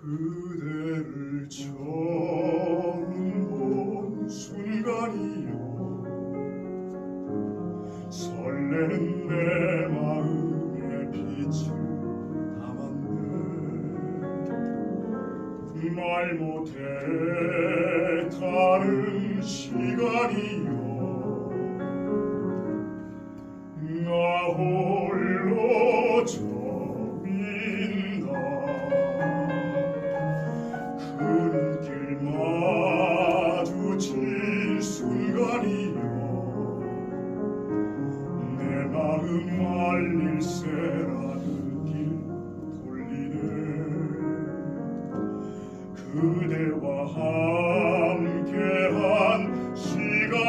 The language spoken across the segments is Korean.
그대를 처음 본 순간이요. 설레는 내 마음에 빛을 담았네. 말 못해 다른 시간이요.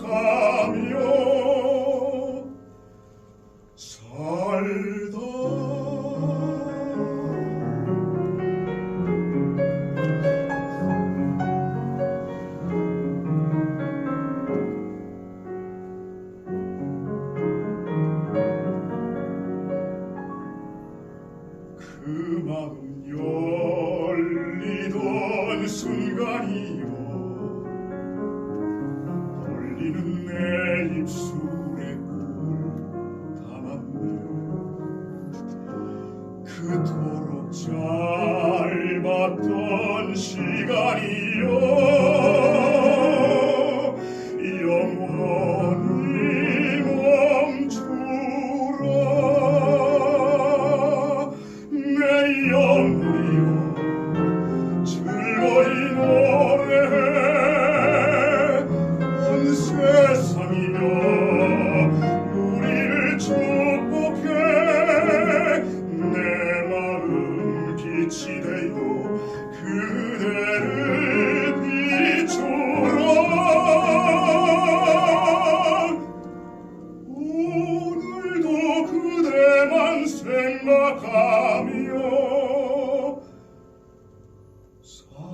생각하며 그 마음 열리던 순간이요. 떨리는 내 입술에 꿈을 담았네. 그토록 짧았던 시간이요 Savio, Savio.